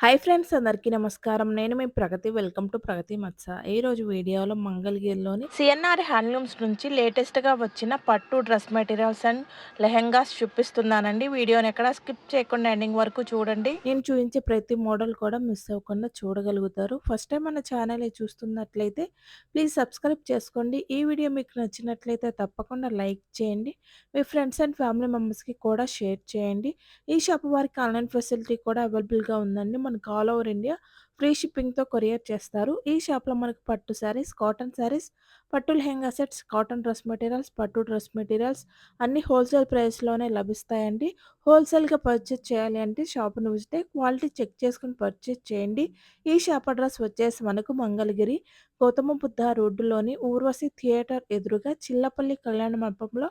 Hi friends అందరికీ నమస్కారం. నేను మీ ప్రగతి. వెల్కమ్ టు ప్రగతి మత్స. ఈరోజు వీడియోలో మంగళగిరిలోని సిఎన్ఆర్ హ్యాండ్లూమ్స్ నుంచి లేటెస్ట్‌గా వచ్చిన పట్టు డ్రెస్ మెటీరియల్స్ అండ్ లెహెంగాస్ చూపిస్తున్నానండి. వీడియోని ఎక్కడ స్కిప్ చేయకుండా ఎండింగ్ వరకు చూడండి. నేను చూపించే ప్రతి మోడల్ కూడా మిస్ అవ్వకుండా చూడగలుగుతారు. ఫస్ట్ టైం మన ఛానల్‌ని చూస్తున్నట్లయితే ప్లీజ్ సబ్స్క్రైబ్ చేసుకోండి. ఈ వీడియో మీకు నచ్చినట్లయితే తప్పకుండా లైక్ చేయండి. మీ ఫ్రెండ్స్ అండ్ ఫ్యామిలీ మెంబర్స్‌కి కూడా షేర్ చేయండి. ఈ షాప్ వారికి ఆన్‌లైన్ ఫెసిలిటీ కూడా అవైలబుల్‌గా ఉందండి. మనకు ఆల్ ఓవర్ ఇండియా ఫ్రీ షిప్పింగ్‌తో కొరియర్ చేస్తారు. ఈ షాప్‌లో మనకు పట్టు శారీస్, కాటన్ శారీస్, పట్టు lehenga sets, cotton dress materials, పట్టు డ్రెస్ మెటీరియల్స్ అన్నీ హోల్సేల్ ప్రైస్‌లోనే లభిస్తాయండి. హోల్సేల్‌గా పర్చేస్ చేయాలి అంటే షాప్ను విజిటే క్వాలిటీ చెక్ చేసుకుని పర్చేస్ చేయండి. ఈ షాప్ అడ్రస్ వచ్చేసి మనకు మంగళగిరి గౌతమ బుద్ధ రోడ్డులోని ఊర్వశి థియేటర్ ఎదురుగా చిల్లపల్లి కళ్యాణ మండపంలో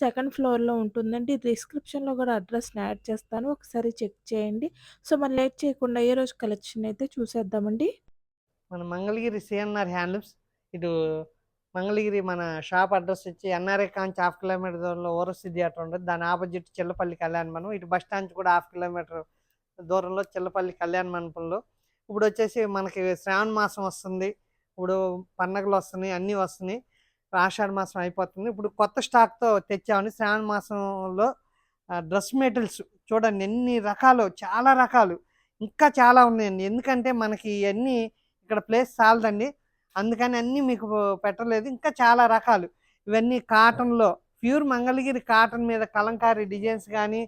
సెకండ్ ఫ్లోర్‌లో ఉంటుందండి. డిస్క్రిప్షన్‌లో కూడా అడ్రస్‌ని యాడ్ చేస్తాను. ఒకసారి చెక్ చేయండి. సో, మరి లేట్ చేయకుండా ఈరోజు కలెక్షన్ అయితే చూసేద్దామండి. మన మంగళగిరి సిఎన్ఆర్ హ్యాండ్లూమ్స్ ఇటు మంగళగిరి మన షాప్ అడ్రస్ వచ్చి ఎన్ఆర్ఏ కాంచి హాఫ్ కిలోమీటర్ దూరంలో ఓరసి థియేటర్ ఉంటుంది. దాని ఆపోజిట్ చిల్లపల్లి కళ్యాణ మండపం. ఇటు బస్ స్టాండ్ కూడా హాఫ్ కిలోమీటర్ దూరంలో చిల్లపల్లి కళ్యాణ మండపంలో. ఇప్పుడు వచ్చేసి మనకి శ్రావణ మాసం వస్తుంది. ఇప్పుడు పండగలు వస్తున్నాయి అన్నీ వస్తున్నాయి. ఆషాఢ మాసం అయిపోతుంది. ఇప్పుడు కొత్త స్టాక్తో తెచ్చామని శ్రావణ మాసంలో డ్రెస్ మెటీరియల్స్ చూడండి ఎన్ని రకాలు చాలా రకాలు. ఇంకా చాలా ఉన్నాయండి. ఎందుకంటే మనకి ఇవన్నీ ఇక్కడ ప్లేస్ చాలదండి. అందుకని అన్నీ మీకు పెట్టలేదు. ఇంకా చాలా రకాలు. ఇవన్నీ కాటన్లో ప్యూర్ మంగళగిరి కాటన్ మీద కలంకారీ డిజైన్స్ కానీ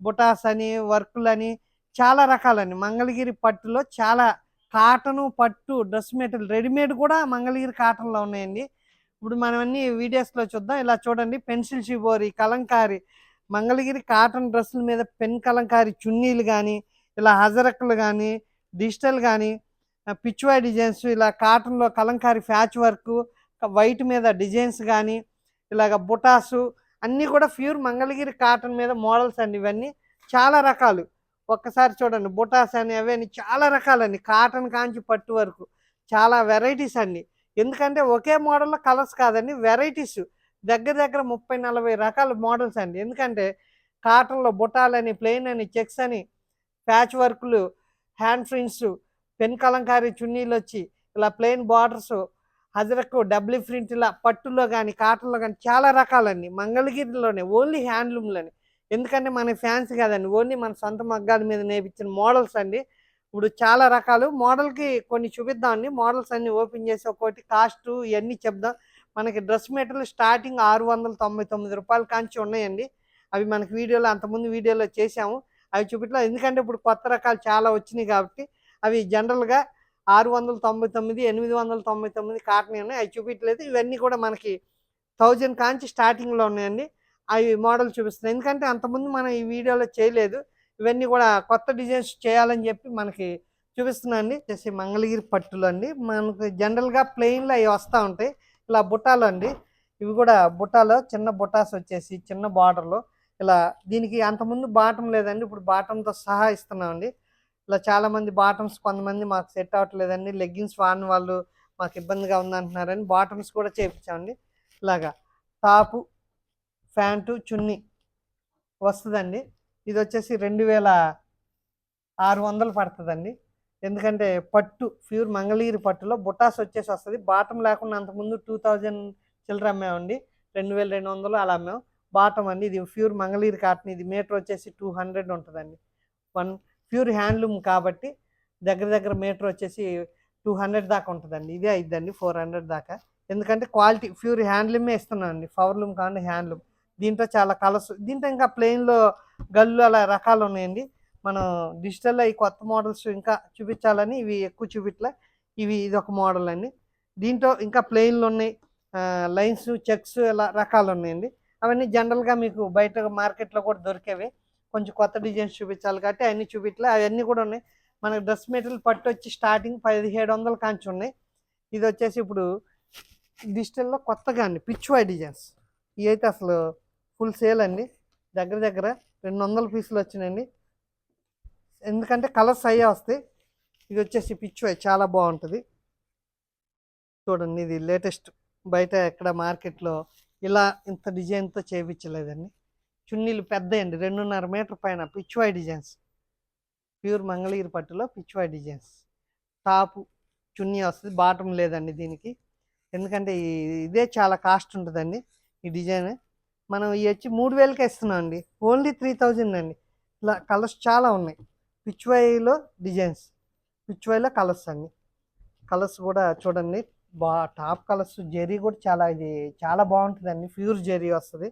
బుటాస్ అని వర్కులని చాలా రకాలండి. మంగళగిరి పట్టులో చాలా కాటను పట్టు డ్రెస్ మెటీరియల్ రెడీమేడ్ కూడా మంగళగిరి కాటన్లో ఉన్నాయండి. ఇప్పుడు మనం అన్ని వీడియోస్లో చూద్దాం. ఇలా చూడండి. Pencil shibori Kalamkari Mangalagiri cotton డ్రెస్సుల మీద పెన్ కలంకారీ చున్నీలు కానీ ఇలా హజరక్లు కానీ డిజిటల్ కానీ పిచ్వాయ్ డిజైన్స్ ఇలా కాటన్లో కలంకారీ ఫ్యాచ్ వర్క్ వైట్ మీద డిజైన్స్ కానీ ఇలాగ బుటాసు అన్నీ కూడా ప్యూర్ మంగళగిరి కాటన్ మీద మోడల్స్ అండి ఇవన్నీ. చాలా రకాలు. ఒక్కసారి చూడండి బుటాస్ అని అవన్నీ చాలా రకాలండి. కాటన్ కాంచి పట్టు వరకు. చాలా వెరైటీస్ అండి. ఎందుకంటే ఒకే మోడల్లో కలర్స్ కాదండి వెరైటీస్. దగ్గర దగ్గర ముప్పై నలభై రకాల మోడల్స్ అండి. ఎందుకంటే కాటన్లో బుటాలని ప్లెయిన్ అని చెక్స్ అని ప్యాచ్ వర్క్లు హ్యాండ్ ప్రింట్స్ పెన్ కలంకారీ చున్నీలు వచ్చి ఇలా ప్లెయిన్ బార్డర్స్ హజరకు డబ్లీ ప్రింట్ ఇలా పట్టులో కానీ కాటన్లో కానీ చాలా రకాలండి. మంగళగిరిలోనే ఓన్లీ హ్యాండ్లూమ్లోనే. ఎందుకంటే మన ఫ్యాన్స్ కాదండి ఓన్లీ మన సొంత మగ్గాల మీద నేర్పించిన మోడల్స్ అండి. ఇప్పుడు చాలా రకాలు. మోడల్కి కొన్ని చూపిద్దామండి. మోడల్స్ అన్ని ఓపెన్ చేసి ఒక్కోటి కాస్ట్ ఇవన్నీ చెప్దాం. మనకి డ్రెస్ మెటీరియల్ స్టార్టింగ్ ఆరు వందల తొంభై తొమ్మిది రూపాయల కాంచి ఉన్నాయండి. అవి మనకి వీడియోలో అంతకుముందు వీడియోలో చేసాము అవి చూపించలేదు ఎందుకంటే ఇప్పుడు కొత్త రకాలు చాలా వచ్చినాయి కాబట్టి అవి జనరల్గా ఆరు వందల తొంభై తొమ్మిది ఎనిమిది వందల తొంభై తొమ్మిది కాటన్ ఉన్నాయి. అవి చూపించలేదు ఇవన్నీ కూడా మనకి థౌజండ్ కాంచి స్టార్టింగ్లో ఉన్నాయండి. అవి మోడల్ చూపిస్తున్నాయి. ఎందుకంటే అంతకుముందు మనం ఈ వీడియోలో చేయలేదు. ఇవన్నీ కూడా కొత్త డిజైన్స్ చేయాలని చెప్పి మనకి చూపిస్తున్నాండి చేసి మంగళగిరి పట్టులు అండి. మనకు జనరల్గా ప్లెయిన్లో అవి వస్తూ ఉంటాయి. ఇలా బుట్టాలు అండి. ఇవి కూడా బుట్టాలో చిన్న బుటాస్ వచ్చేసి చిన్న బార్డర్లో ఇలా దీనికి అంతకుముందు బాటం లేదండి. ఇప్పుడు బాటంతో సహా ఇస్తున్నామండి. ఇలా చాలామంది బాటమ్స్ కొంతమంది మాకు సెట్ అవ్వట్లేదండి. లెగ్గిన్స్ వాడిన వాళ్ళు మాకు ఇబ్బందిగా ఉందంటున్నారని బాటమ్స్ కూడా చేయించామండి ఇలాగా టాపు ప్యాంటు చున్నీ వస్తుందండి. ఇది వచ్చేసి రెండు వేల ఆరు వందలు పడుతుందండి. ఎందుకంటే పట్టు ప్యూర్ మంగళగిరి పట్టులో బుటాస్ వచ్చేసి వస్తుంది. బాటం లేకుండా అంతకుముందు టూ థౌజండ్ చిల్లర అమ్మామండి రెండు వేల రెండు వందలు అలా అమ్మాం. బాటం అండి. ఇది ప్యూర్ మంగళగిరి కాటన్. ఇది మీటర్ వచ్చేసి టూ హండ్రెడ్ ఉంటుందండి. వన్ ప్యూర్ హ్యాండ్లూమ్ కాబట్టి దగ్గర దగ్గర మీటర్ వచ్చేసి టూ హండ్రెడ్ దాకా ఉంటుందండి. ఇదే అయిద్దండి ఫోర్ హండ్రెడ్ దాకా. ఎందుకంటే క్వాలిటీ ప్యూర్ హ్యాండ్లూమే ఇస్తున్నానండి. పవర్లూమ్ కాకుండా హ్యాండ్లూమ్. దీంట్లో చాలా కలర్స్. దీంట్లో ఇంకా ప్లెయిన్లో గల్లు అలా రకాలు ఉన్నాయండి. మనం డిజిటల్లో ఈ కొత్త మోడల్స్ ఇంకా చూపించాలని ఇవి ఎక్కువ చూపించలే ఇవి ఇది ఒక మోడల్ అండి. దీంట్లో ఇంకా ప్లెయిన్లు ఉన్నాయి. లైన్స్ చెక్స్ ఇలా రకాలు ఉన్నాయండి. అవన్నీ జనరల్గా మీకు బయట మార్కెట్లో కూడా దొరికేవి. కొంచెం కొత్త డిజైన్స్ చూపించాలి కాబట్టి అవన్నీ చూపించలే అవన్నీ కూడా ఉన్నాయి. మనకు డ్రెస్ మెటీరియల్ పట్టు వచ్చి స్టార్టింగ్ పదిహేడు వందల కాంచి ఉన్నాయి. ఇది వచ్చేసి ఇప్పుడు డిజిటల్లో కొత్తగా అండి. పిచ్చువాయి డిజైన్స్. ఇవి అయితే అసలు ఫుల్ సేల్ అండి. దగ్గర దగ్గర రెండు వందల పీసులు వచ్చినాయండి. ఎందుకంటే కలర్స్ అయ్యే వస్తాయి. ఇది వచ్చేసి పిచ్చువాయి. చాలా బాగుంటుంది. చూడండి ఇది లేటెస్ట్ బయట ఎక్కడ మార్కెట్లో ఇలా ఇంత డిజైన్తో చేయించలేదండి చున్నీలు పెద్దయండి రెండున్నర మీటర్ పైన పిచ్వాయ్ డిజైన్స్. ప్యూర్ మంగళగిరి పట్టులో పిచ్వాయ్ డిజైన్స్. టాపు చున్నీ వస్తుంది బాటం లేదండి దీనికి. ఎందుకంటే ఇదే చాలా కాస్ట్ ఉంటుందండి ఈ డిజైన్. మనం ఇవి వచ్చి మూడు వేలకే ఇస్తున్నాం అండి ఓన్లీ త్రీ థౌజండ్ అండి. ఇలా కలర్స్ చాలా ఉన్నాయి. పిచ్వాయిలో డిజైన్స్ పిచ్వాయిలో కలర్స్ అండి. కలర్స్ కూడా చూడండి. బా టాప్ కలర్స్ జెరీ కూడా చాలా ఇది చాలా బాగుంటుందండి. ప్యూర్ జెరీ వస్తుంది.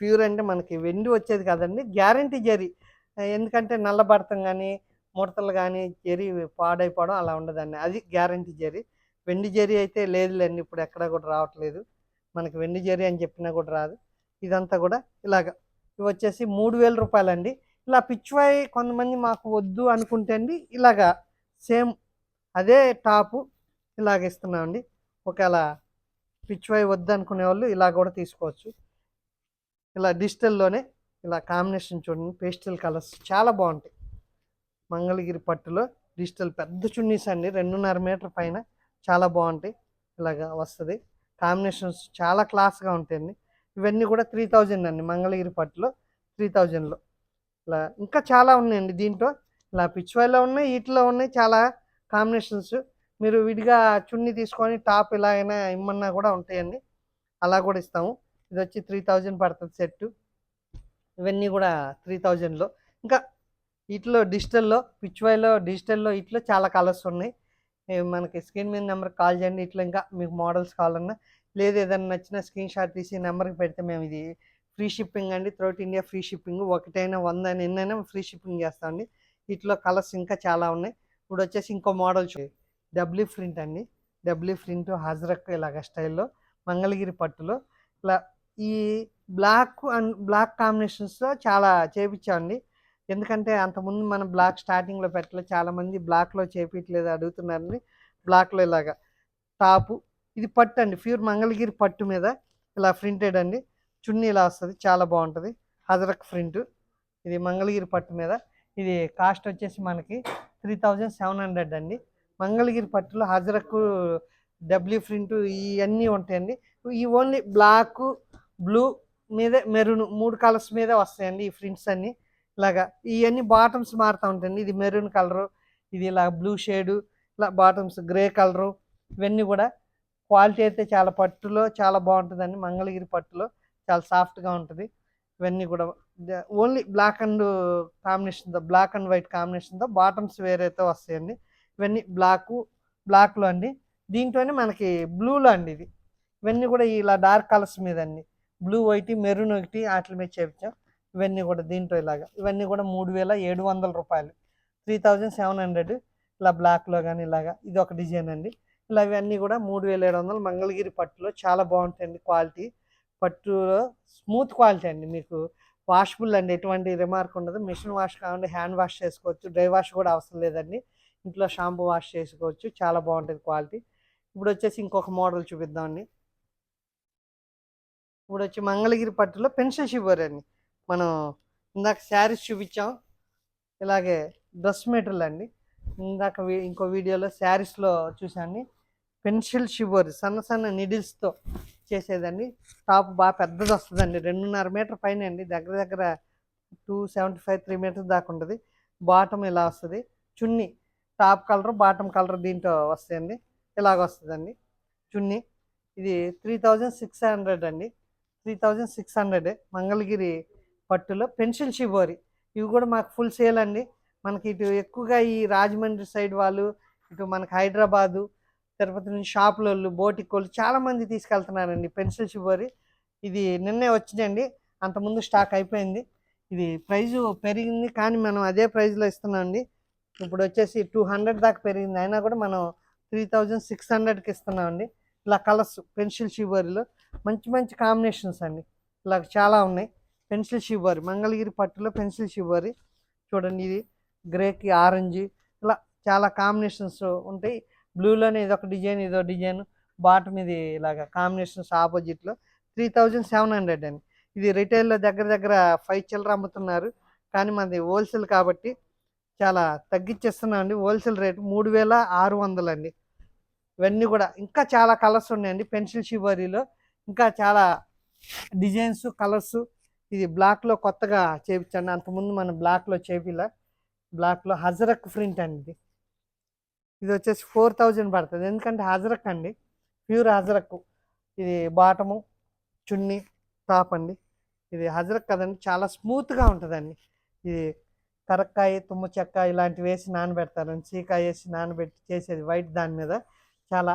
ప్యూర్ అంటే మనకి వెండి వచ్చేది కదండి గ్యారంటీ జెరీ ఎందుకంటే నల్లబడతం కానీ ముడతలు కానీ జెరీ పాడైపోవడం అలా ఉండదండి. అది గ్యారంటీ జెరీ వెండి జెరీ అయితే లేదులేండి ఇప్పుడు ఎక్కడ కూడా రావట్లేదు. మనకి వెండి జెరీ అని చెప్పినా కూడా రాదు. ఇదంతా కూడా ఇలాగ. ఇవి వచ్చేసి మూడు వేల రూపాయలండి. ఇలా పిచ్చివాయి కొంతమంది మాకు వద్దు అనుకుంటే అండి ఇలాగా సేమ్ అదే టాపు ఇలాగ ఇస్తున్నామండి ఒకవేళ పిచ్ వద్దు అనుకునే వాళ్ళు ఇలా కూడా తీసుకోవచ్చు. ఇలా డిజిటల్లోనే ఇలా కాంబినేషన్ చూడండి పేస్టల్ కలర్స్ చాలా బాగుంటాయి. మంగళగిరి పట్టులో డిజిటల్ పెద్ద చున్నీస్ అండి రెండున్నర మీటర్ పైన చాలా బాగుంటాయి. ఇలాగా వస్తుంది. కాంబినేషన్స్ చాలా క్లాస్గా ఉంటాయండి. ఇవన్నీ కూడా త్రీ థౌజండ్ అండి మంగళగిరి పట్టులో త్రీ థౌజండ్లో. ఇలా ఇంకా చాలా ఉన్నాయండి దీంట్లో. ఇలా పిచ్చివాయిలో ఉన్నాయి వీటిలో ఉన్నాయి చాలా కాంబినేషన్స్ మీరు విడిగా చున్నీ తీసుకొని టాప్ ఇలాగైనా ఇమ్మన్నా కూడా ఉంటాయండి. అలా కూడా ఇస్తాము. ఇది వచ్చి త్రీ థౌజండ్ పడుతుంది సెట్ ఇవన్నీ కూడా త్రీ థౌజండ్లో. ఇంకా వీటిలో డిజిటల్లో పిచ్వాయిలో డిజిటల్లో ఇట్లో చాలా కలర్స్ ఉన్నాయి. మనకి స్క్రీన్ మీద నెంబర్ కాల్ చేయండి. ఇట్లా ఇంకా మీకు మోడల్స్ కావాలన్నా లేదు ఏదైనా నచ్చిన స్క్రీన్ షాట్ తీసి నెంబర్కి పెడితే మేము ఇది ఫ్రీ షిప్పింగ్ అండి. Throughout India free shipping. ఒకటైనా వంద అయినా ఎన్నైనా ఫ్రీ షిప్పింగ్ చేస్తామండి. వీటిలో కలర్స్ ఇంకా చాలా ఉన్నాయి. ఇప్పుడు వచ్చేసి ఇంకో మోడల్ చూ డబ్ల్యూ ప్రింట్ అండి. డబ్ల్యూ ప్రింట్ హజరక్ ఇలాగ స్టైల్లో మంగళగిరి పట్టులో. ఇలా ఈ బ్లాక్ అండ్ బ్లాక్ కాంబినేషన్స్లో చాలా చేపించామండి ఎందుకంటే అంతకుముందు మనం బ్లాక్ స్టార్టింగ్లో పెట్టలేదు చాలామంది బ్లాక్లో చేపించలేదు అడుగుతున్నారని బ్లాక్లో ఇలాగా టాపు. ఇది పట్టు అండి. ప్యూర్ మంగళగిరి పట్టు మీద ఇలా ప్రింటెడ్ అండి. చున్నీ ఇలా వస్తుంది. చాలా బాగుంటుంది. హజరక్ ప్రింట్. ఇది మంగళగిరి పట్టు మీద. ఇది కాస్ట్ వచ్చేసి మనకి త్రీ థౌజండ్ సెవెన్ హండ్రెడ్ అండి. మంగళగిరి పట్టులో హజరకు డబ్ల్యూ ప్రింట్ ఇవన్నీ ఉంటాయండి. ఈ ఓన్లీ బ్లాక్ బ్లూ మీదే మెరూన్ మూడు కలర్స్ మీదే వస్తాయండి ఈ ప్రింట్స్ అన్నీ. ఇలాగా ఇవన్నీ బాటమ్స్ మారుతూ ఉంటాయండి. ఇది మెరూన్ కలరు ఇది ఇలా బ్లూ షేడు ఇలా బాటమ్స్ గ్రే కలరు ఇవన్నీ కూడా. క్వాలిటీ అయితే చాలా పట్టులో చాలా బాగుంటుందండి. మంగళగిరి పట్టులో చాలా సాఫ్ట్గా ఉంటుంది. ఇవన్నీ కూడా ఓన్లీ బ్లాక్ అండ్ కాంబినేషన్తో బ్లాక్ అండ్ వైట్ కాంబినేషన్తో బాటమ్స్ వేరేతో వస్తాయండి. ఇవన్నీ బ్లాక్ బ్లాక్లో అండి. దీంట్లోనే మనకి బ్లూలో అండి ఇది. ఇవన్నీ కూడా ఇలా డార్క్ కలర్స్ మీద అండి. బ్లూ ఒకటి మెరూన్ ఒకటి వాటి మీద చేపించాం. ఇవన్నీ కూడా దీంట్లో ఇలాగా. ఇవన్నీ కూడా మూడు వేల ఏడు వందల రూపాయలు. త్రీ థౌజండ్ సెవెన్ హండ్రెడ్ ఇలా బ్లాక్లో కానీ ఇలాగా. ఇది ఒక డిజైన్ అండి. ఇలా ఇవన్నీ కూడా మూడు వేల ఏడు వందలు మంగళగిరి పట్టులో చాలా బాగుంటాయండి క్వాలిటీ. పట్టులో స్మూత్ క్వాలిటీ అండి మీకు. వాషబుల్ అండి. ఎటువంటి రిమార్క్ ఉండదు. మిషన్ వాష్ కావాలంటే హ్యాండ్ వాష్ చేసుకోవచ్చు. డ్రై వాష్ కూడా అవసరం లేదండి. ఇంట్లో షాంపూ వాష్ చేసుకోవచ్చు. చాలా బాగుంటుంది క్వాలిటీ. ఇప్పుడు వచ్చేసి ఇంకొక మోడల్ చూపిద్దామండి ఇప్పుడు వచ్చి మంగళగిరి పట్టులో పెన్సిల్ షివర్ అండి. మనం ఇందాక శారీస్ చూపించాం. ఇలాగే డ్రెస్ మెటీరియల్ అండి. ఇందాక ఇంకో వీడియోలో శారీస్లో చూసాండి పెన్సిల్ షిబోర్ సన్న సన్న నిడిల్స్తో చేసేదండి. టాప్ బాగా పెద్దది వస్తుందండి. రెండున్నర మీటర్ పైన అండి. దగ్గర దగ్గర two seventy five three meters దాకా ఉంటుంది. బాటమ్ ఇలా వస్తుంది. చున్నీ టాప్ కలర్ బాటమ్ కలర్ దీంట్లో వస్తాయండి. ఇలాగ వస్తుందండి. చున్నీ. ఇది త్రీ థౌజండ్ సిక్స్ హండ్రెడ్ అండి. Three thousand six hundred Mangalagiri పట్టులో. Pencil shibori. ఇవి కూడా మాకు ఫుల్ సేల్ అండి. మనకి ఇటు ఎక్కువగా ఈ రాజమండ్రి సైడ్ వాళ్ళు ఇటు మనకి హైదరాబాదు తిరుపతి నుంచి షాపులోళ్ళు బోటికోళ్ళు చాలామంది తీసుకెళ్తున్నారండి పెన్సిల్ షిబోరి. ఇది నిన్నే వచ్చిందండి. అంతకుముందు స్టాక్ అయిపోయింది. ఇది ప్రైజు పెరిగింది. కానీ మనం అదే ప్రైస్లో ఇస్తున్నామండి. ఇప్పుడు వచ్చేసి టూ హండ్రెడ్ దాకా పెరిగింది. అయినా కూడా మనం త్రీ థౌజండ్ సిక్స్ హండ్రెడ్కి ఇస్తున్నామండి. ఇలా కలర్స్ పెన్సిల్ షిబోరిలో మంచి మంచి కాంబినేషన్స్ అండి. ఇలా చాలా ఉన్నాయి. పెన్సిల్ షీబోరి మంగళగిరి పట్టులో పెన్సిల్ షీబోరి. చూడండి ఇది గ్రేకి ఆరెంజ్. ఇలా చాలా కాంబినేషన్స్ ఉంటాయి. బ్లూలోనే ఇదొక డిజైన్ ఇదో డిజైన్. బాటమ్ ఇది ఇలాగ కాంబినేషన్స్ ఆపోజిట్లో. త్రీ థౌజండ్ సెవెన్ హండ్రెడ్ అండి. ఇది రిటైల్లో దగ్గర దగ్గర ఫైవ్ చిల్లర అమ్ముతున్నారు. కానీ మనది హోల్సేల్ కాబట్టి చాలా తగ్గించేస్తున్నాం అండి హోల్సేల్ రేట్ మూడు వేల ఆరు వందలు అండి ఇవన్నీ కూడా ఇంకా చాలా కలర్స్ ఉన్నాయండి. పెన్సిల్ షివరీలో ఇంకా చాలా డిజైన్స్ కలర్స్ ఇది బ్లాక్లో కొత్తగా చేపించండి. అంతకుముందు మనం బ్లాక్లో చేపిలా బ్లాక్లో హజరక్ ప్రింట్ అండి ఇది. ఇది వచ్చేసి ఫోర్ థౌజండ్ పడుతుంది. ఎందుకంటే హజరక్ అండి. ప్యూర్ హజరక్. ఇది బాటము చున్నీ టాప్ అండి. ఇది హజరక్ కదండి. చాలా స్మూత్గా ఉంటుందండి. ఇది కరక్కాయ తుమ్మ చెక్క ఇలాంటివి వేసి నానబెడతారు. చీకాయ వేసి నానబెట్టి చేసేది వైట్ దాని మీద. చాలా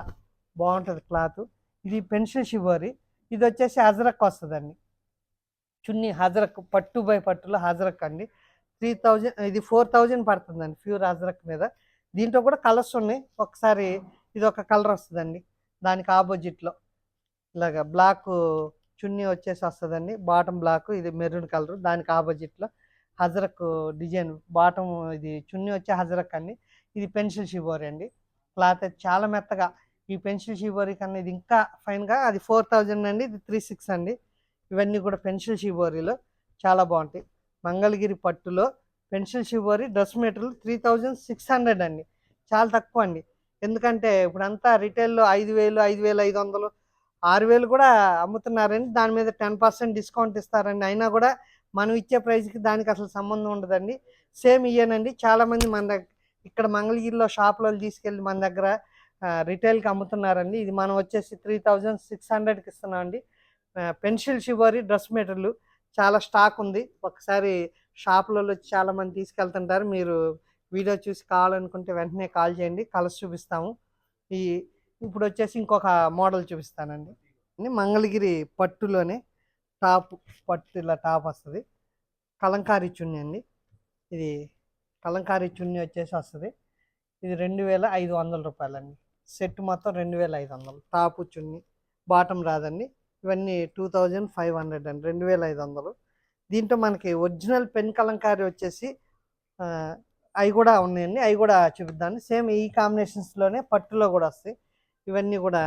బాగుంటుంది క్లాత్. ఇది పెన్సిల్ షివోరి ఇది వచ్చేసి హజరక్ వస్తుందండి. చున్నీ హజరక్ పట్టు బై పట్టులో హజరక్ అండి. త్రీ థౌజండ్ ఇది ఫోర్ థౌజండ్ పడుతుందండి ప్యూర్ హజరక్ మీద. దీంట్లో కూడా కలర్స్ ఉన్నాయి. ఒకసారి ఇది ఒక కలర్ వస్తుందండి. దానికి ఆపోజిట్లో ఇలాగ బ్లాక్ చున్నీ వచ్చేసి వస్తుందండి. బాటమ్ బ్లాక్ ఇది మెరూన్ కలర్. దానికి ఆపోజిట్లో హజరక్ డిజైన్ బాటమ్ ఇది చున్నీ వచ్చే హజరక్ అండి. ఇది పెన్సిల్ షిబోరి అండి. క్లాత్ చాలా మెత్తగా. ఈ పెన్సిల్ షిబోరి కన్నా ఇది ఇంకా ఫైన్గా అది ఫోర్ థౌజండ్ అండి ఇది త్రీ సిక్స్ అండి. ఇవన్నీ కూడా పెన్సిల్ షిబోరిలో చాలా బాగుంటాయి. మంగళగిరి పట్టులో pencil shibori dress material three thousand six hundred అండి. చాలా తక్కువ అండి. ఎందుకంటే ఇప్పుడంతా రిటైల్లో ఐదు వేలు ఐదు వేలు ఐదు వందలు ఆరు వేలు కూడా అమ్ముతున్నారండి. దాని మీద టెన్ పర్సెంట్ డిస్కౌంట్ ఇస్తారండి. అయినా కూడా మనం ఇచ్చే ప్రైస్కి దానికి అసలు సంబంధం ఉండదండి. సేమ్ ఇయ్యనండి. చాలామంది మన దగ్గర ఇక్కడ మంగళగిరిలో షాపులో తీసుకెళ్ళి మన దగ్గర రిటైల్కి అమ్ముతున్నారండి. ఇది మనం వచ్చేసి త్రీ థౌజండ్ సిక్స్ హండ్రెడ్కి ఇస్తున్నాం అండి పెన్సిల్ షివరి డ్రెస్ మెటీరియల్ చాలా స్టాక్ ఉంది. ఒకసారి షాపులలో వచ్చి తీసుకెళ్తుంటారు. మీరు వీడియో చూసి కావాలనుకుంటే వెంటనే కాల్ చేయండి. కలర్స్ చూపిస్తాము. ఈ ఇప్పుడు వచ్చేసి ఇంకొక మోడల్ చూపిస్తానండి. మంగళగిరి పట్టులోనే టాప్ పట్టు ఇలా టాప్ వస్తుంది. కలంకారీ చున్నీ అండి. ఇది కలంకారీ చున్నీ వచ్చేసి వస్తుంది. ఇది రెండు వేల ఐదు వందల రూపాయలండి. సెట్ మొత్తం రెండు వేల ఐదు వందలు. టాపు చున్నీ బాటం రాదండి. ఇవన్నీ టూ థౌజండ్ ఫైవ్ హండ్రెడ్ అండి. రెండు వేల ఐదు వందలు. దీంట్లో మనకి ఒరిజినల్ పెన్ కలంకారీ వచ్చేసి అవి కూడా ఉన్నాయండి. అవి కూడా చూపిద్దాం సేమ్ ఈ కాంబినేషన్స్లోనే పట్టులో కూడా వస్తాయి. ఇవన్నీ కూడా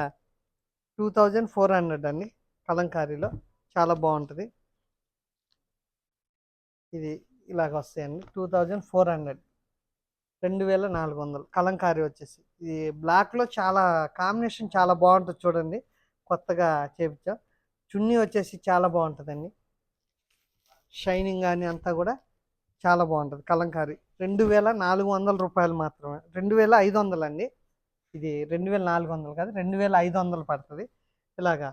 టూ థౌజండ్ ఫోర్ హండ్రెడ్ అండి కలంకారీలో. చాలా బాగుంటుంది. ఇది ఇలాగ వస్తాయండి. Two thousand four hundred. రెండు వేల నాలుగు వందలు. కలంకారీ వచ్చేసి. ఇది బ్లాక్లో చాలా కాంబినేషన్ చాలా బాగుంటుంది చూడండి. కొత్తగా చేపించాం. చున్నీ వచ్చేసి చాలా బాగుంటుందండి. షైనింగ్ కానీ అంతా కూడా చాలా బాగుంటుంది. కలంకారీ. రెండు వేల నాలుగు వందల రూపాయలు మాత్రమే. రెండు వేల ఐదు వందలు అండి ఇది రెండు వేల నాలుగు వందలు కాదు. రెండు వేల ఐదు వందలు పడుతుంది. ఇలాగా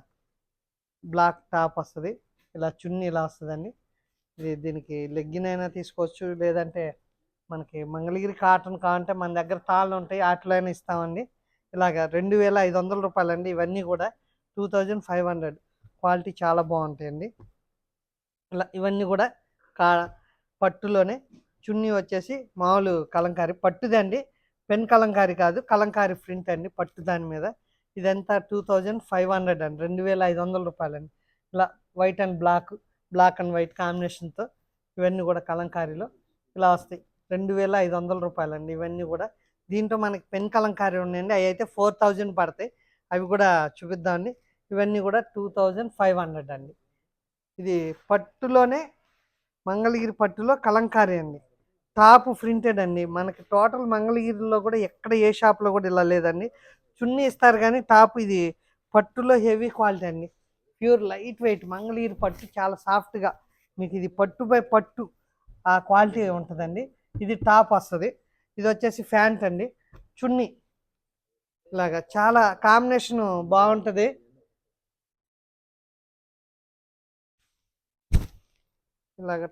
బ్లాక్ టాప్ వస్తుంది ఇలా చున్నీ ఇలా వస్తుందండి. ఇది దీనికి లెగ్గిన్ అయినా తీసుకోవచ్చు లేదంటే మనకి మంగళగిరి కాటన్ కావాలంటే మన దగ్గర తాళ్ళు ఉంటాయి వాటిలో అయినా ఇస్తామండి. ఇలాగ రెండు వేల ఐదు వందల రూపాయలు అండి ఇవన్నీ కూడా two thousand five hundred. Quality చాలా బాగుంటాయండి. ఇలా ఇవన్నీ కూడా కా పట్టులోనే చున్నీ వచ్చేసి మామూలు కలంకారీ పట్టుదండి. పెన్ కలంకారీ కాదు కలంకారీ ప్రింట్ అండి పట్టు దాని మీద. ఇదంతా టూ థౌజండ్ ఫైవ్ హండ్రెడ్ అండి. రెండు వేల ఐదు వందల రూపాయలండి. ఇలా white and black black and white కాంబినేషన్తో ఇవన్నీ కూడా కలంకారీలో ఇలా వస్తాయి. రెండు వేల ఐదు వందల రూపాయలండి ఇవన్నీ కూడా. దీంట్లో మనకి పెన్ కలంకారీ ఉన్నాయండి. అవి అయితే ఫోర్ థౌజండ్ పడతాయి. అవి కూడా చూపిద్దామండి. ఇవన్నీ కూడా టూ థౌజండ్ ఫైవ్ హండ్రెడ్ అండి. ఇది పట్టులోనే మంగళగిరి పట్టులో కలంకారీ అండి. టాప్ ప్రింటెడ్ అండి. మనకి టోటల్ మంగళగిరిలో కూడా ఎక్కడ ఏ షాప్లో కూడా ఇలా లేదండి. చున్నీ ఇస్తారు కానీ టాప్ ఇది పట్టులో హెవీ క్వాలిటీ అండి. ప్యూర్ లైట్ వెయిట్ మంగళగిరి పట్టు చాలా సాఫ్ట్గా మీకు ఇది పట్టు బై పట్టు ఆ క్వాలిటీ ఉంటుందండి. ఇది టాప్ వస్తుంది. ఇది వచ్చేసి ఫ్యాంట్ అండి. చున్నీ ఇలాగా చాలా కాంబినేషన్ బాగుంటుంది. ఇలాగ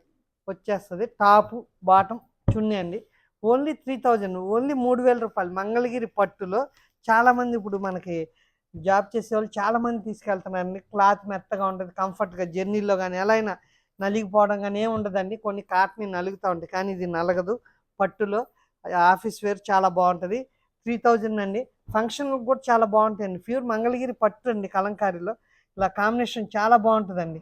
వచ్చేస్తుంది. టాపు బాటం చున్నీ అండి. ఓన్లీ త్రీ థౌజండ్ ఓన్లీ మూడు వేల రూపాయలు మంగళగిరి పట్టులో చాలామంది ఇప్పుడు మనకి జాబ్ చేసే వాళ్ళు చాలామంది తీసుకెళ్తున్నారండి. క్లాత్ మెత్తగా ఉంటుంది కంఫర్ట్గా జర్నీలో కానీ ఎలా అయినా నలిగిపోవడం కానీ ఏమి ఉండదండి. కొన్ని కాటన్ నలుగుతూ ఉంటాయి కానీ ఇది నలగదు. పట్టులో ఆఫీస్ వేర్ చాలా బాగుంటుంది. త్రీ థౌజండ్ అండి. ఫంక్షన్ కూడా చాలా బాగుంటాయండి. ప్యూర్ మంగళగిరి పట్టు అండి కలంకారీలో. ఇలా కాంబినేషన్ చాలా బాగుంటుందండి.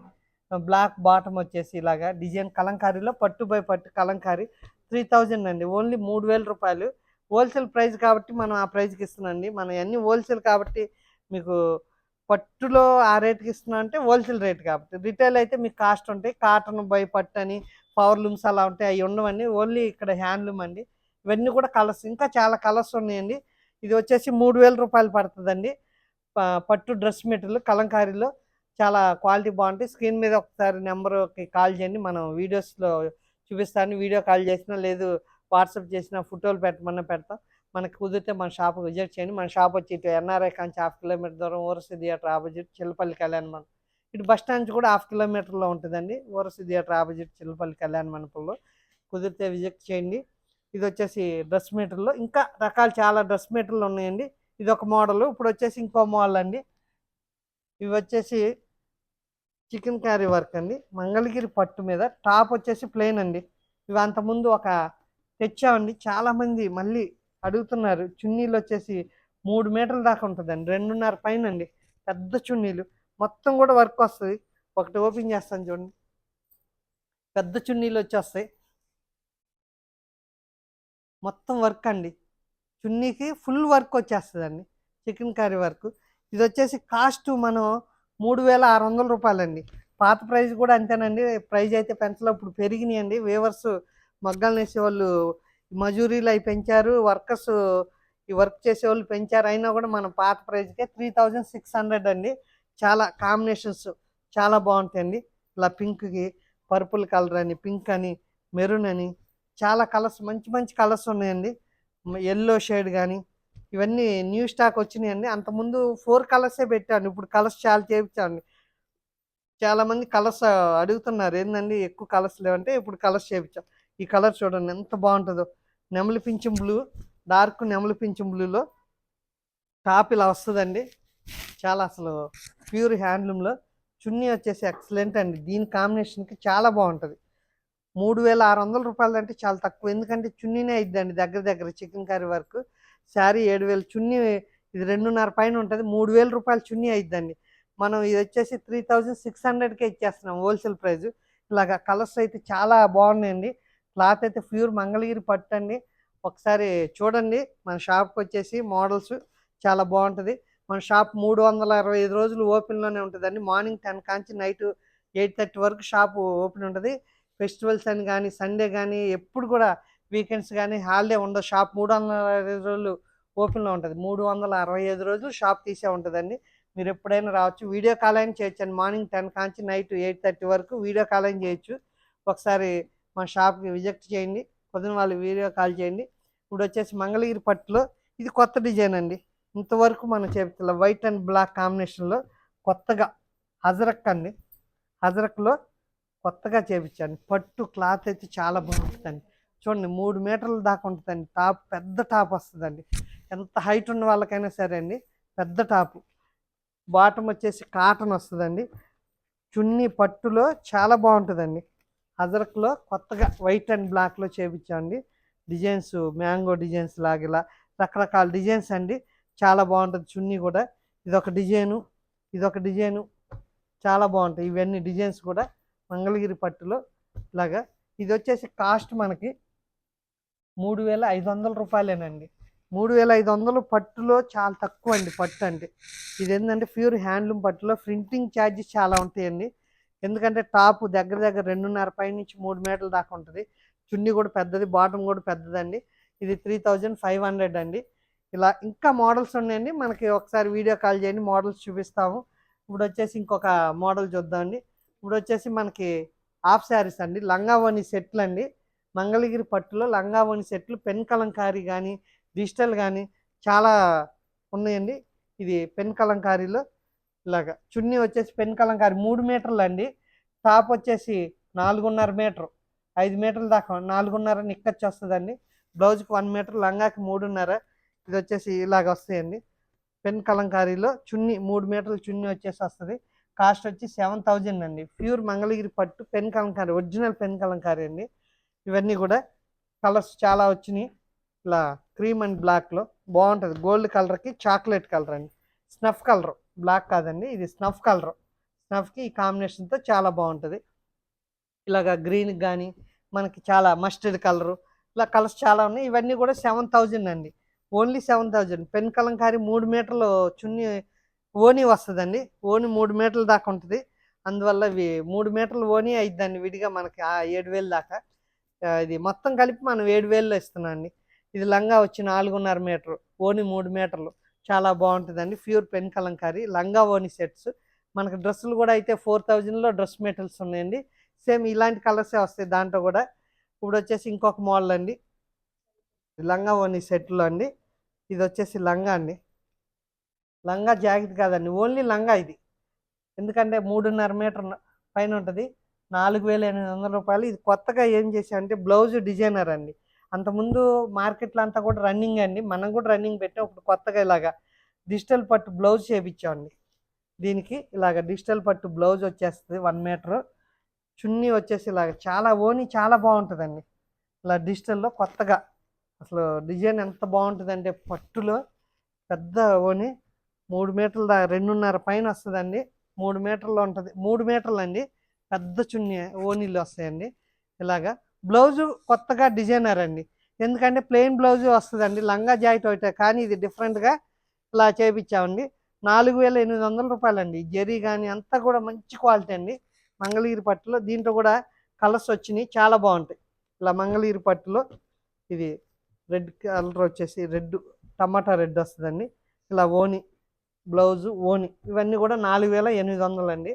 బ్లాక్ బాటమ్ వచ్చేసి ఇలాగా డిజైన్ కలంకారీలో పట్టు బై పట్టు కలంకారీ త్రీ థౌజండ్ అండి. ఓన్లీ మూడు వేల రూపాయలు. హోల్సేల్ ప్రైస్ కాబట్టి మనం ఆ ప్రైస్కి ఇస్తున్నాండి మనం అన్నీ హోల్సేల్ కాబట్టి మీకు పట్టులో ఆ రేట్కి ఇస్తున్నాం అంటే హోల్సేల్ రేట్ కాబట్టి. రిటైల్ అయితే మీకు కాస్ట్ ఉంటాయి. కాటన్ బై పట్టు అని పవర్ లూమ్స్ అలా ఉంటాయి. అవి ఉండవండి. ఓన్లీ ఇక్కడ హ్యాండ్లూమ్ అండి. ఇవన్నీ కూడా కలర్స్ ఇంకా చాలా కలర్స్ ఉన్నాయండి. ఇది వచ్చేసి మూడు వేల రూపాయలు పడుతుందండి. పట్టు డ్రెస్ మెటీరియల్ కలంకారీలో చాలా క్వాలిటీ బాగుంటాయి. స్క్రీన్ మీద ఒకసారి నెంబర్కి కాల్ చేయండి. మనం వీడియోస్లో చూపిస్తాను. వీడియో కాల్ చేసినా లేదు వాట్సాప్ చేసిన ఫోటోలు పెట్టమన్నా పెడతాం. మనకు కుదిరితే మన షాప్ విజిట్ చేయండి. మన షాప్ వచ్చి ఇటు ఎన్ఆర్ఐ కాంచి హాఫ్ కిలోమీటర్ దూరం ఓరసి థియేటర్ ఆపోజిట్ చిల్లపల్లి కళ్యాణ మండపం ఇటు బస్ స్టాండ్ కూడా హాఫ్ కిలోమీటర్లో ఉంటుందండి. ఓరసి థియేటర్ ఆపోజిట్ చిల్లపల్లి కళ్యాణ మండపంలో. కుదిరితే విజిట్ చేయండి. ఇది వచ్చేసి డ్రెస్ మీటర్లో. ఇంకా రకాలు చాలా డ్రెస్ మీటర్లు ఉన్నాయండి. ఇది ఒక మోడల్. ఇప్పుడు వచ్చేసి ఇంకో మోడల్ అండి. ఇవి వచ్చేసి చికెన్ కర్రీ వర్క్ అండి. మంగళగిరి పట్టు మీద. టాప్ వచ్చేసి ప్లెయిన్ అండి. ఇవి అంతకుముందు ఒక తెచ్చామండి. చాలామంది మళ్ళీ అడుగుతున్నారు. చున్నీలు వచ్చేసి మూడు మీటర్ల దాకా ఉంటుందండి. రెండున్నర పైన అండి పెద్ద చున్నీలు. మొత్తం కూడా వర్క్ వస్తుంది. ఒకటి ఓపెన్ చేస్తాను చూడండి. పెద్ద చున్నీలు వచ్చేస్తాయి మొత్తం వర్క్ అండి. చున్నీకి ఫుల్ వర్క్ వచ్చేస్తుందండి. Chikankari work. ఇది వచ్చేసి కాస్ట్ మనం మూడు వేల ఆరు వందల రూపాయలండి. పాత ప్రైస్ కూడా అంతేనండి. ప్రైస్ అయితే పెంచలో ఇప్పుడు పెరిగినాయండి. వేవర్స్ మగ్గాలు వేసేవాళ్ళు మజూరీలు అవి పెంచారు వర్కర్స్ ఈ వర్క్ చేసేవాళ్ళు పెంచారు. అయినా కూడా మన పాత ప్రైజ్కే త్రీ థౌజండ్ సిక్స్ హండ్రెడ్ అండి. చాలా కాంబినేషన్స్ చాలా బాగుంటాయండి. ఇలా పింక్కి పర్పుల్ కలర్ అని పింక్ అని మెరూన్ అని చాలా కలర్స్ మంచి మంచి కలర్స్ ఉన్నాయండి. ఎల్లో షేడ్ కానీ ఇవన్నీ న్యూ స్టాక్ వచ్చినాయండి. అంతకుముందు ఫోర్ కలర్సే పెట్టాను. ఇప్పుడు కలర్స్ చాలా చేయించాను చాలామంది కలర్స్ అడుగుతున్నారు. ఏంటండి ఎక్కువ కలర్స్ లేవంటే ఇప్పుడు కలర్స్ చేయించాం ఈ కలర్ చూడండి ఎంత బాగుంటుందో. నెమలి పింఛం బ్లూ డార్క్ నెమలి పింఛం బ్లూలో టాప్ ఇలా వస్తుందండి. చాలా అసలు ప్యూర్ హ్యాండ్లూమ్లో. చున్నీ వచ్చేసి ఎక్సలెంట్ అండి. దీని కాంబినేషన్కి చాలా బాగుంటుంది. మూడు వేల ఆరు వందల రూపాయలు అంటే చాలా తక్కువ. ఎందుకంటే చున్నీనే ఇద్దండి దగ్గర దగ్గర చికెన్ కర్రీ వరకు. శారీ ఏడు వేలు చున్నీ ఇది రెండున్నర పైన ఉంటుంది. మూడు వేల రూపాయలు చున్నీ అయిద్దండి. మనం ఇది వచ్చేసి త్రీ థౌజండ్ సిక్స్ హండ్రెడ్కే ఇచ్చేస్తున్నాం హోల్సేల్ ప్రైస్ ఇలాగ కలర్స్ అయితే చాలా బాగున్నాయండి. క్లాత్ అయితే ప్యూర్ మంగళగిరి పట్టు అండి. ఒకసారి చూడండి మన షాప్కి వచ్చేసి మోడల్స్ చాలా బాగుంటుంది. మన షాప్ మూడు వందల అరవై ఐదు రోజులు ఓపెన్లోనే ఉంటుందండి. మార్నింగ్ టెన్ కాంచి నైట్ ఎయిట్ థర్టీ వరకు షాప్ ఓపెన్ ఉంటుంది. ఫెస్టివల్స్ అని కానీ సండే కానీ ఎప్పుడు కూడా వీకెండ్స్ కానీ హాలిడే ఉండదు. షాప్ మూడు వందల అరవై ఐదు రోజులు ఓపెన్లో ఉంటుంది. మూడు వందల అరవై ఐదు రోజులు షాప్ తీసే ఉంటుందండి. మీరు ఎప్పుడైనా రావచ్చు. వీడియో కాల్ అయినా చేయొచ్చు అండి మార్నింగ్ టెన్ కాంచి నైట్ ఎయిట్ థర్టీ వరకు వీడియో కాల్ అయినా చేయొచ్చు. ఒకసారి మా షాప్కి విజిట్ చేయండి. పొద్దున వాళ్ళు వీడియో కాల్ చేయండి. ఇప్పుడు వచ్చేసి మంగళగిరి పట్టులో ఇది కొత్త డిజైన్ అండి. ఇంతవరకు మనం చేపిస్తాం వైట్ అండ్ బ్లాక్ కాంబినేషన్లో కొత్తగా హజరక్ అండి. హజరక్లో కొత్తగా చేపించాను. పట్టు క్లాత్ అయితే చాలా బాగుంటుందండి. చూడండి మూడు మీటర్ల దాకా ఉంటుందండి. టాప్ పెద్ద టాప్ వస్తుందండి. ఎంత హైట్ ఉన్న వాళ్ళకైనా సరే అండి పెద్ద టాపు. బాటమ్ వచ్చేసి కాటన్ వస్తుందండి. చున్నీ పట్టులో చాలా బాగుంటుందండి. హజరక్లో కొత్తగా వైట్ అండ్ బ్లాక్లో చేపించామండి. డిజైన్స్ మ్యాంగో డిజైన్స్ లాగేలా రకరకాల డిజైన్స్ అండి. చాలా బాగుంటుంది చున్నీ కూడా. ఇదొక డిజైను ఇదొక డిజైను. చాలా బాగుంటాయి. ఇవన్నీ డిజైన్స్ కూడా మంగళగిరి పట్టులో ఇలాగా. ఇది వచ్చేసి కాస్ట్ మనకి మూడు వేల ఐదు వందల రూపాయలేనండి. మూడు వేల ఐదు వందలు పట్టులో చాలా తక్కువ అండి పట్టు అంటే ఇది ఏంటంటే ప్యూర్ హ్యాండ్లూమ్ పట్టులో ప్రింటింగ్ ఛార్జెస్ చాలా ఉంటాయండి. ఎందుకంటే టాప్ దగ్గర దగ్గర రెండున్నర పై నుంచి మూడు మీటర్ల దాకా ఉంటుంది. చున్నీ కూడా పెద్దది బాటమ్ కూడా పెద్దదండి. ఇది త్రీ థౌజండ్ ఫైవ్ హండ్రెడ్ అండి. ఇలా ఇంకా మోడల్స్ ఉన్నాయండి. మనకి ఒకసారి వీడియో కాల్ చేయండి మోడల్స్ చూపిస్తాము. ఇప్పుడు వచ్చేసి ఇంకొక మోడల్ చూద్దామండి. ఇప్పుడు వచ్చేసి మనకి హాఫ్ శారీస్ అండి. లంగావోని సెట్లు అండి. మంగళగిరి పట్టులో లంగావోని సెట్లు పెన్ కలంకారీ కానీ డిజిటల్ కానీ చాలా ఉన్నాయండి. ఇది పెన్ కలంకారీలో. ఇలాగా. చున్నీ వచ్చేసి పెన్ కలంకారీ మూడు మీటర్లు అండి. టాప్ వచ్చేసి నాలుగున్నర మీటర్. ఐదు మీటర్ల దాకా నాలుగున్నర నిక్కచ్చి వస్తుందండి. బ్లౌజ్కి వన్ మీటర్ లంగాకి మూడున్నర. ఇది వచ్చేసి ఇలాగ వస్తాయండి. పెన్ కలంకారీలో చున్నీ మూడు మీటర్ల చున్నీ వచ్చేసి వస్తుంది. కాస్ట్ వచ్చి సెవెన్ థౌజండ్ అండి. ప్యూర్ మంగళగిరి పట్టు pen kalamkari original pen kalamkari అండి. ఇవన్నీ కూడా కలర్స్ చాలా వచ్చినాయి. ఇలా క్రీమ్ అండ్ బ్లాక్లో బాగుంటుంది. గోల్డ్ కలర్కి చాక్లెట్ కలర్ అండి. Snuff colour. బ్లాక్ కాదండి. ఇది స్నఫ్ కలర్. స్నఫ్కి ఈ కాంబినేషన్తో చాలా బాగుంటుంది. ఇలాగ గ్రీన్ కానీ మనకి చాలా మస్టర్డ్ కలరు ఇలా కలర్స్ చాలా ఉన్నాయి. ఇవన్నీ కూడా సెవెన్ థౌజండ్ అండి. Only seven thousand. Pen kalamkari మూడు మీటర్లు చున్నీ ఓనీ వస్తుందండి. ఓని మూడు మీటర్ల దాకా ఉంటుంది. అందువల్ల ఇవి మూడు మీటర్లు ఓనీ అయిద్దండి విడిగా మనకి ఆ ఏడు వేలు దాకా. ఇది మొత్తం కలిపి మనం ఏడు వేలలో ఇస్తున్నాం అండి. ఇది లంగా వచ్చి నాలుగున్నర మీటర్ ఓని మూడు మీటర్లు. చాలా బాగుంటుందండి. ప్యూర్ పెన్ కలంకారీ లంగా ఓని సెట్స్. మనకి డ్రెస్సులు కూడా అయితే ఫోర్ థౌజండ్లో డ్రెస్ మెటీరియల్స్ ఉన్నాయండి. సేమ్ ఇలాంటి కలర్సే వస్తాయి దాంట్లో కూడా. ఇప్పుడు వచ్చేసి ఇంకొక మోడల్ అండి. లంగా ఓని సెట్లో అండి. ఇది వచ్చేసి లంగా అండి. లంగా జాకెట్ కాదండి. ఓన్లీ లంగా ఇది. ఎందుకంటే మూడున్నర మీటర్ పైన ఉంటుంది. నాలుగు వేల ఎనిమిది వందల రూపాయలు. ఇది కొత్తగా ఏం చేసా అంటే బ్లౌజ్ డిజైనర్ అండి. అంతకుముందు మార్కెట్లో అంతా కూడా రన్నింగ్ అండి. మనం కూడా రన్నింగ్ పెట్టాం ఇప్పుడు కొత్తగా ఇలాగా డిజిటల్ పట్టు బ్లౌజ్ చేపించామండి. దీనికి ఇలాగ డిజిటల్ పట్టు బ్లౌజ్ వచ్చేస్తుంది వన్ మీటర్. చున్నీ వచ్చేసి ఇలాగ చాలా ఓని చాలా బాగుంటుందండి. ఇలా డిజిటల్లో కొత్తగా అసలు డిజైన్ ఎంత బాగుంటుందంటే పట్టులో పెద్ద ఓని మూడు మీటర్ల దా రెండున్నర పైన వస్తుందండి. మూడు మీటర్లు ఉంటుంది. మూడు మీటర్లు అండి పెద్ద చున్నీ ఓనీలు వస్తాయండి. ఇలాగా బ్లౌజు కొత్తగా డిజైనర్ అండి. ఎందుకంటే ప్లెయిన్ బ్లౌజ్ వస్తుందండి. లంగా జాకెట్ ఒకటే కానీ ఇది డిఫరెంట్గా ఇలా చేయించామండి నాలుగు వేల ఎనిమిది వందల రూపాయలండి. జరీ కానీ అంతా కూడా మంచి క్వాలిటీ అండి. మంగళగిరి పట్టులో దీంట్లో కూడా కలర్స్ వచ్చినాయి. చాలా బాగుంటాయి. ఇలా మంగళగిరి పట్టులో ఇది రెడ్ కలర్ వచ్చేసి రెడ్ టమాటా రెడ్ వస్తుందండి. ఇలా ఓని బ్లౌజు ఓని ఇవన్నీ కూడా నాలుగు వేల ఎనిమిది వందలు అండి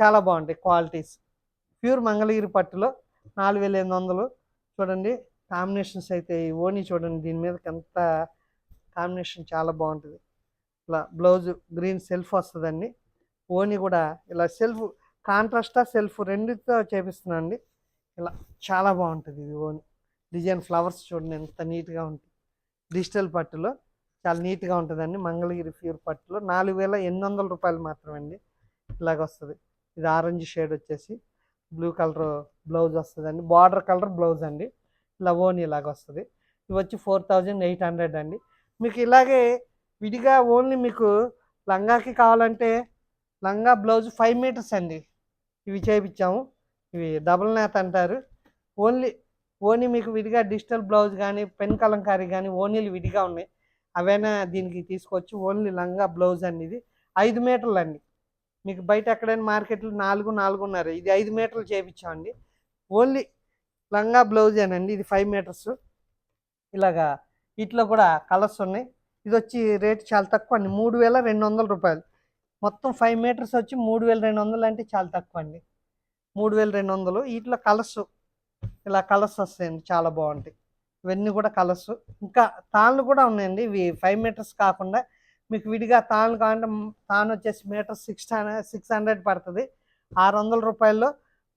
చాలా బాగుంటాయి క్వాలిటీస్. ప్యూర్ మంగళగిరి పట్టులో నాలుగు వేల ఎనిమిది వందలు. చూడండి కాంబినేషన్స్ అయితే ఈ ఓని చూడండి దీని మీదకి ఎంత కాంబినేషన్ చాలా బాగుంటుంది. ఇలా బ్లౌజ్ గ్రీన్ సెల్ఫ్ వస్తుందండి. ఓని కూడా ఇలా సెల్ఫ్ కాంట్రాస్టా సెల్ఫ్ రెండుతో చేపిస్తున్నాను అండి. ఇలా చాలా బాగుంటుంది ఇది ఓని డిజైన్ ఫ్లవర్స్ చూడండి ఎంత నీట్గా ఉంటుంది డిజిటల్ పట్టులో చాలా నీట్గా ఉంటుందండి. మంగళగిరి ప్యూర్ పట్టులో నాలుగు వేల ఎనిమిది వందల రూపాయలు మాత్రమే అండి. ఇలాగ వస్తుంది. ఇది ఆరెంజ్ షేడ్ వచ్చేసి బ్లూ కలర్ బ్లౌజ్ వస్తుందండి. బార్డర్ కలర్ బ్లౌజ్ అండి. ఇలా ఓని ఇలాగ వస్తుంది. ఇవి వచ్చి ఫోర్ థౌజండ్ ఎయిట్ హండ్రెడ్ అండి. మీకు ఇలాగే విడిగా ఓన్లీ మీకు లంగాకి కావాలంటే లంగా బ్లౌజ్ ఫైవ్ మీటర్స్ అండి. ఇవి చేయించాము ఇవి డబుల్ నేత అంటారు. ఓన్లీ ఓన్లీ మీకు విడిగా డిజిటల్ బ్లౌజ్ కానీ పెన్ కలంకారీ కానీ ఓనీలు విడిగా ఉన్నాయి. అవైనా దీనికి తీసుకొచ్చి ఓన్లీ లంగా బ్లౌజ్ అండి ఇది. ఐదు మీటర్లు అండి. మీకు బయట ఎక్కడైనా మార్కెట్లో నాలుగు నాలుగున్నర ఇది ఐదు మీటర్లు చేయించామండి ఓన్లీ లంగా బ్లౌజ్ అండి ఇది ఫైవ్ మీటర్స్ ఇలాగా వీటిలో కూడా కలర్స్ ఉన్నాయి. ఇది వచ్చి రేట్ చాలా తక్కువ అండి. మూడు వేల రెండు వందల రూపాయలు. మొత్తం ఫైవ్ మీటర్స్ వచ్చి మూడు వేల రెండు వందలు అంటే చాలా తక్కువ అండి. మూడు వేల రెండు వందలు. వీటిలో కలర్స్ ఇలా కలర్స్ వస్తాయండి. చాలా బాగుంటాయి. ఇవన్నీ కూడా కలర్స్ ఇంకా తాళ్ళు కూడా ఉన్నాయండి. ఇవి ఫైవ్ మీటర్స్ కాకుండా మీకు విడిగా తాళ్ళు కావాలంటే తాను వచ్చేసి మీటర్ సిక్స్ సిక్స్ హండ్రెడ్ పడుతుంది. ఆరు వందల రూపాయల్లో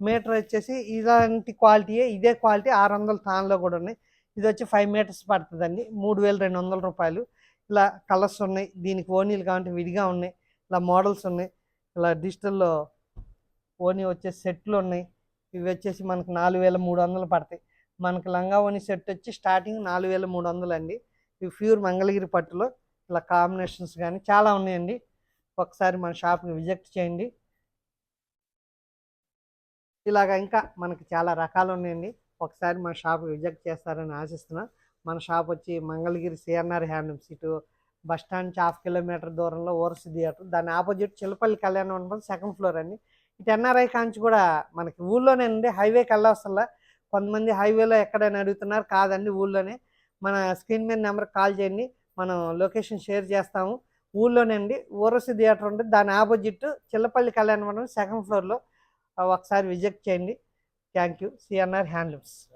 మీటర్ వచ్చేసి ఇలాంటి క్వాలిటీయే ఇదే క్వాలిటీ ఆరు వందల తాన్లో కూడా ఉన్నాయి. ఇది వచ్చి ఫైవ్ మీటర్స్ పడుతుందండి. మూడు వేల రెండు వందల రూపాయలు. ఇలా కలర్స్ ఉన్నాయి. దీనికి ఓనీలు కావాలంటే విడిగా ఉన్నాయి. ఇలా మోడల్స్ ఉన్నాయి. ఇలా డిజిటల్లో ఓనీ వచ్చే సెట్లు ఉన్నాయి. ఇవి వచ్చేసి మనకు నాలుగు వేల మూడు వందలు పడతాయి. మనకు లంగా ఓని సెట్ వచ్చి స్టార్టింగ్ నాలుగు వేల మూడు వందలు అండి ఇవి ప్యూర్ మంగళగిరి పట్టులో. ఇలా కాంబినేషన్స్ కానీ చాలా ఉన్నాయండి. ఒకసారి మన షాప్ని విజిట్ చేయండి. ఇలాగ ఇంకా మనకి చాలా రకాలు ఉన్నాయండి. ఒకసారి మన షాప్ విజిట్ చేస్తారని ఆశిస్తున్నా. మన షాప్ వచ్చి మంగళగిరి సిఎన్ఆర్ హ్యాండ్లూమ్ సీటు బస్ స్టాండ్ హాఫ్ కిలోమీటర్ దూరంలో ఓరసి థియేటర్ దాని opposite Chilapalli Kalyana Mandapam second floor అండి. ఇటు ఎన్ఆర్ఐ కాంచి కూడా మనకి ఊళ్ళోనే అండి హైవేకి వెళ్ళవసల్లా కొంతమంది హైవేలో ఎక్కడైనా అడుగుతున్నారు కాదండి ఊళ్ళోనే. మన స్క్రీన్ మీద నెంబర్ కాల్ చేయండి. మనం లొకేషన్ షేర్ చేస్తాము. ఊళ్ళోనే అండి. ఊరసి థియేటర్ ఉంటుంది దాని ఆపోజిట్ చిల్లపల్లి కళ్యాణ మండపం సెకండ్ ఫ్లోర్లో. ఒకసారి విజిట్ చేయండి. Thank you. CNR handlooms.